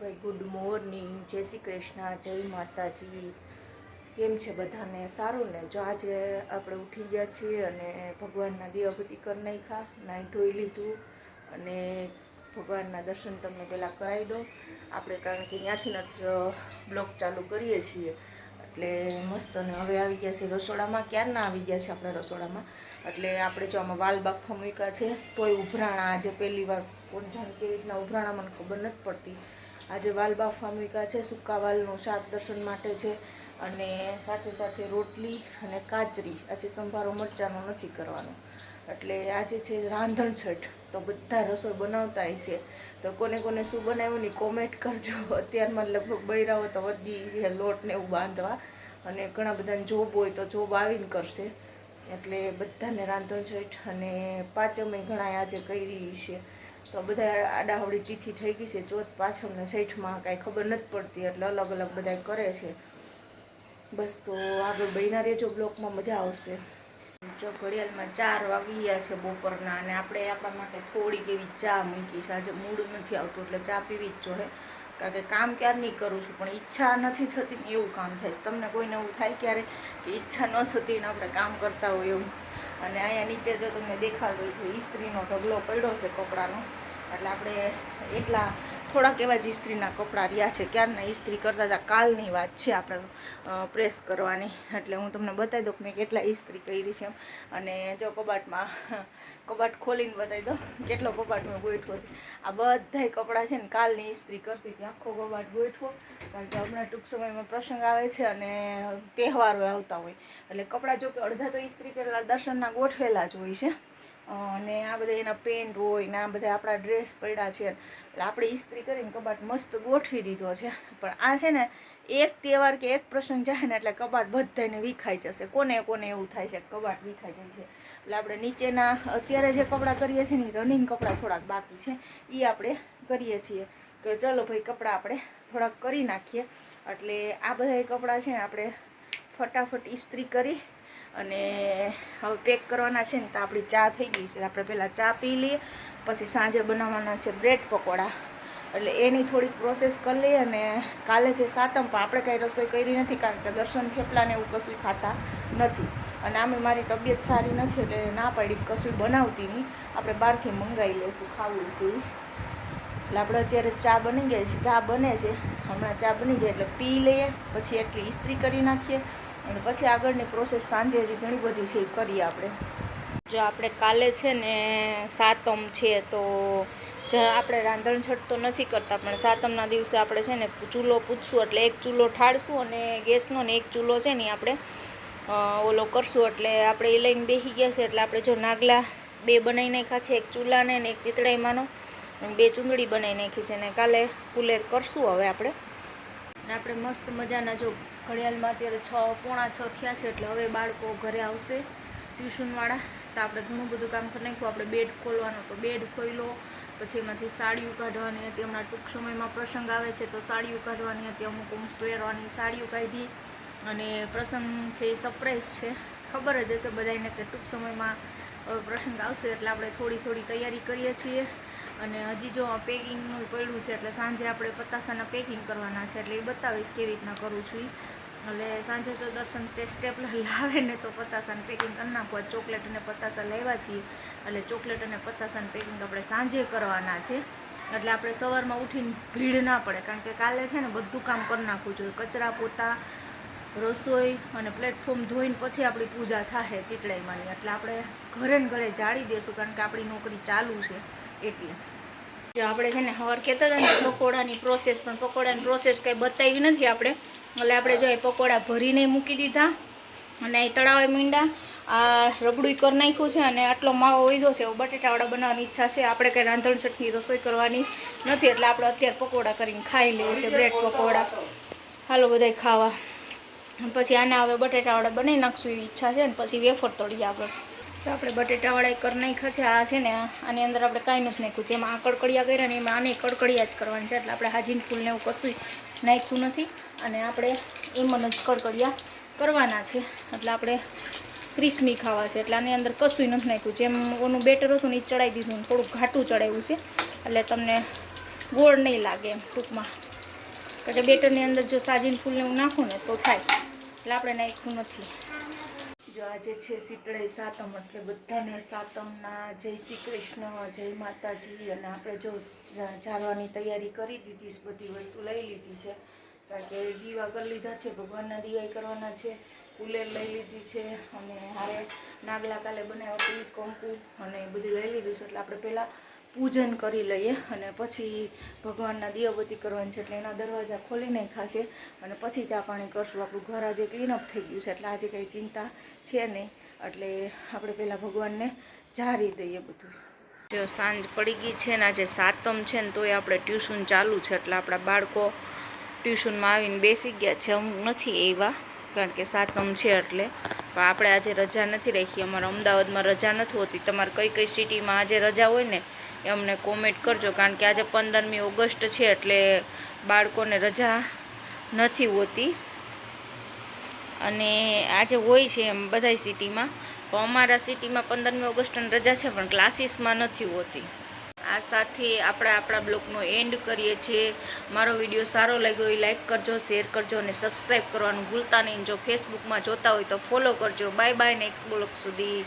ભાઈ good morning જય શ્રી કૃષ્ણ, જય માતાજી. કેમ છે બધાને? સારું ને? જો આજે આપણે ઉઠી ગયા છીએ અને ભગવાનના દીવાબત્તી કરી નાખ્યા, નાહી ધોઈ લીધું અને ભગવાનના દર્શન તમને પહેલાં કરાવી દો આપણે કારણ કે ત્યાંથી જ બ્લોગ ચાલુ કરીએ છીએ. એટલે મસ્ત અને હવે આવી ગયા છે રસોડામાં. ક્યારના આવી ગયા છે આપણા રસોડામાં? એટલે આપણે જો આમાં વાલ બાફા મૂક્યા છે, તોય ઉભરાણા આજે પહેલી વાર. કોણ જાણે કેવી રીતના ઉભરાણા મને ખબર નથી પડતી. આજે વાલ બાફા મૂક્યા છે, સૂકા વાલનું શાક દર્શન માટે છે અને સાથે સાથે રોટલી અને કાચરી આજે સંભારો મરચાંનો નથી કરવાનો. એટલે આજે છે રાંધણ છઠ. તો બધા રસોઈ બનાવતા હશે. તો કોને કોને શું બનાવ્યું ને કોમેન્ટ કરજો. અત્યારમાં લગભગ બૈરાઓ તો વધી લોટ ને એવું બાંધવા. અને ઘણા બધાને જોબ હોય તો જોબ આવીને કરશે. એટલે બધાને રાંધણ છઠ અને પાંચમે ઘણા આજે કરી છે. તો બધા આડાહવડી તિથિ થઈ ગઈ છે, ચોથ પાંચમને છઠમાં કાંઈ ખબર નથી પડતી, એટલે અલગ અલગ બધા કરે છે. બસ તો આગળ બહેના રેજો બ્લોકમાં મજા આવશે. જો ઘડિયાળમાં ચાર વાગી ગયા છે બપોરના અને આપણે આપણા માટે થોડીક એવી ચા મૂકી છે. આજે મૂડ નથી આવતું, એટલે ચા પીવી જ જોઈએ. કારણ કે કામ ક્યારની કરું છું, પણ ઈચ્છા નથી થતી ને એવું કામ થાય તમને કોઈને એવું થાય ક્યારે કે ઈચ્છા ન થતી ને આપણે કામ કરતા હોય એવું. અને અહીંયા નીચે જો તમને હોય તો ઇસ્ત્રીનો ઢગલો પડ્યો છે કપડાનો. એટલે આપણે એટલા થોડાક એવા જ ઇસ્ત્રીના કપડાં રહ્યા છે. ક્યારના ઇસ્ત્રી કરતા હતા? કાલની વાત છે આપણે પ્રેસ કરવાની. એટલે હું તમને બતાવી દઉં કે મેં કેટલા ઇસ્ત્રી કરી છે અને જો કબાટમાં, કબાટ ખોલીને બતાવી દો કેટલો કબાટ મેં ગોઠવો છે. આ બધાય કપડાં છે ને કાલની ઇસ્ત્રી કરતી હતી. આખો કબાટ ગોઠવો. કારણ કે હમણાં ટૂંક સમયમાં પ્રસંગ આવે છે અને તહેવારો આવતા હોય. એટલે કપડાં જો કે અડધા તો ઇસ્ત્રી કરેલા, દર્શનના ગોઠવેલા જ હોય છે. અને આ બધા એના પેન્ટ હોય ને આ બધા આપણા ડ્રેસ પડ્યા છે. એટલે આપણે ઇસ્ત્રી કરીને કબાટ મસ્ત ગોઠવી દીધો છે. પણ આ છે ને એક તહેવાર કે એક પ્રસંગ જાય ને એટલે કબાટ બધાને વિખાઈ જશે. કોને કોને એવું થાય છે કબાટ વિખાઈ જાય છે. એટલે આપણે નીચેના અત્યારે જે કપડાં કરીએ છીએ ને રનિંગ કપડાં થોડાક બાકી છે. એ આપણે કરીએ છીએ. કે ચલો ભાઈ, કપડાં આપણે થોડાક કરી નાખીએ. એટલે આ બધા કપડાં છે ને આપણે ફટાફટ ઇસ્ત્રી કરી અને હવે પેક કરવાના છે ને તો આપણી ચા થઈ ગઈ છે. આપણે પહેલાં ચા પી લઈએ, પછી સાંજે બનાવવાના છે બ્રેડ પકોડા. એટલે એની થોડીક પ્રોસેસ કરી લઈએ અને કાલે છે સાતમ, પણ આપણે કાંઈ રસોઈ કરી નથી કારણ કે દર્શન થેપલાને એવું કશું ખાતા નથી. અને આમે મારી તબિયત સારી નથી એટલે ના પાડી કશું બનાવતી નહીં. આપણે બહારથી મંગાવી લઈશું, ખાવું છું. એટલે આપણે અત્યારે ચા બની ગઈ છે. ચા બને છે. હમણાં ચા બની જાય એટલે પી લઈએ, પછી એટલી ઇસ્ત્રી કરી નાખીએ અને પછી આગળની પ્રોસેસ સાંજે હજી ઘણી બધી છે એ કરીએ આપણે. જો આપણે કાલે છે ને સાતમ છે તો આપણે રાંધણછટ તો નથી કરતા, પણ સાતમના દિવસે આપણે છે ને ચૂલો પૂછશું એટલે એક ચૂલો ઠાળશું અને ગેસનો ને એક ચૂલો છે ને આપણે ઓલો કરશું એટલે આપણે એ લઈને બેસી ગયા છે એટલે આપણે જો નાગલા બે બનાવી નાખ્યા છે, એક ચૂલાને ને એક ચિતડાઈમાંનો બે ચૂંદડી બનાવી નાખી છે ને કાલે કુલેર કરશું હવે આપણે. અને આપણે મસ્ત મજાના જો ઘડિયાળમાં અત્યારે છ, પોણા છ થયા છે એટલે હવે બાળકો ઘરે આવશે ટ્યુશનવાળા. તો આપણે ઘણું બધું કામ કરી નાખ્યું. આપણે બેડ ખોલવાનો તો બેડ ખોલ્યો, પછી એમાંથી સાડીઓ કાઢવાની હતી. હમણાં ટૂંક સમયમાં પ્રસંગ આવે છે તો સાડીઓ કાઢવાની હતી. અમુક અમુક પહેરવાની સાડીઓ કાઢી. અને પ્રસંગ છે એ સરપ્રાઈઝ છે. ખબર જ હશે બધાને કે ટૂંક સમયમાં પ્રસંગ આવશે એટલે આપણે થોડી થોડી તૈયારી કરીએ છીએ. અને હજી જો પેકિંગનું પડ્યું છે, એટલે સાંજે આપણે પતાસાના પેકિંગ કરવાના છે, એટલે એ બતાવીશ કેવી રીતના કરું છું એટલે સાંજે તો દર્શન તે સ્ટેપલર લાવે ને તો પતાસાને પેકિંગ કરી નાખવા ચોકલેટ અને પતાસા લાવ્યા છીએ, એટલે ચોકલેટ અને પતાસાને પેકિંગ આપણે સાંજે કરવાના છે. એટલે આપણે સવારમાં ઉઠીને ભીડ ના પડે, કારણ કે કાલે છે ને બધું કામ કરી નાખવું જોઈએ. કચરા પોતા, રસોઈ અને પ્લેટફોર્મ ધોઈને પછી આપણી પૂજા થાય ચીતડાઈમાંની એટલે આપણે ઘરે ને ઘરે જાળી દેશું, કારણ કે આપણી નોકરી ચાલુ છે. એટલે. જો આપણે છે ને સવાર કહેતા હતા ને પકોડાની પ્રોસેસ પણ પકોડાની પ્રોસેસ કંઈ બતાવી નથી આપણે. એટલે આપણે જો એ પકોડા ભરીને મૂકી દીધા અને એ તળાવે મીંડા. આ રબડું કરી નાખ્યું છે અને આટલો માવો વધ્યો છે. એવું બટેટાવાળા બનાવવાની ઈચ્છા છે. આપણે કંઈ રાંધણ ચટણી રસોઈ કરવાની નથી. એટલે આપણે અત્યારે પકોડા કરીને ખાઈ લઈએ છીએ. બ્રેડ પકોડા. હાલો બધાય ખાવા. પછી આના હવે બટેટાવાળા બનાવી નાખશું એવી ઈચ્છા છે ને, પછી વેફર તળીએ આગળ તો આપણે બટેટાવાળા કરી નાખ્યા છે. આ છે ને આની અંદર આપણે કાંઈ નથી નાખ્યું. જેમાં આ કડકડિયા કર્યા ને એમાં આને કડકડિયા જ કરવાની છે. એટલે આપણે હાજીન ફૂલને એવું કશું નાખ્યું નથી. અને આપણે એમ જ કડકડિયા કરવાના છે. એટલે આપણે ક્રિસ્મી ખાવા છે. એટલે આની અંદર કશું નથી નાખ્યું. જેમ ઓનું બેટર હતું ને એ ચડાવી દીધું થોડુંક ઘાટું ચડાવ્યું છે. એટલે તમને ગોળ નહીં લાગે એમ ટૂંકમાં. કારણ કે બેટરની અંદર જો સાજીન ફૂલને હું નાખું ને તો થાય. એટલે આપણે નાખ્યું નથી. જો આજે છે શીતળે સાતમ, એટલે બધાને સાતમના જય શ્રી કૃષ્ણ, જય માતાજી. અને આપણે જો જાળવાની તૈયારી કરી દીધી બધી વસ્તુ લઈ લીધી છે. કારણ કે દીવા કરી લીધા છે, ભગવાનના દીવા કરવાના છે, કુલેર લઈ લીધી છે, અને હારે નાગલા કાલે બનાવ્યા કંકુ, અને બધું લઈ લીધું છે. એટલે આપણે પહેલાં પૂજન કરી લઈએ અને પછી ભગવાનના દીવાબત્તી કરવાની છે એટલે એના દરવાજા ખોલી નાખાશે અને પછી ચા પાણી કરશું. આપણું ઘર આજે ક્લીનઅપ થઈ ગયું છે એટલે આજે કંઈ ચિંતા છે નહીં. એટલે આપણે પહેલાં ભગવાનને જારી દઈએ બધું. જો સાંજ પડી ગઈ છે ને આજે સાતમ છે ને તોય આપણે ટ્યુશન ચાલુ છે એટલે આપણા બાળકો ટ્યુશનમાં આવીને બેસી ગયા છે. અમુક નથી એવા કારણ કે સાતમ છે એટલે. પણ આપણે આજે રજા નથી રાખી. અમારા અમદાવાદમાં રજા નથી હોતી. તમારે કઈ કઈ સિટીમાં આજે રજા હોય ને એ અમને કોમેન્ટ કરજો, કારણ કે આજે પંદરમી ઓગસ્ટ છે એટલે બાળકોને રજા નથી હોતી. અને આજે હોય છે એમ બધાય સિટીમાં પણ અમારા સિટીમાં પંદરમી ઓગસ્ટની રજા છે, પણ ક્લાસીસમાં નથી હોતી. આ સાથે આપણે આપણા બ્લોગનો એન્ડ કરીએ છીએ. મારો વીડિયો સારો લાગ્યો હોય લાઈક કરજો, શેર કરજો અને સબસ્ક્રાઈબ કરવાનું ભૂલતા નહીં. જો ફેસબુકમાં જોતા હોય તો ફોલો કરજો. બાય બાય નેક્સ્ટ બ્લોગ સુધી.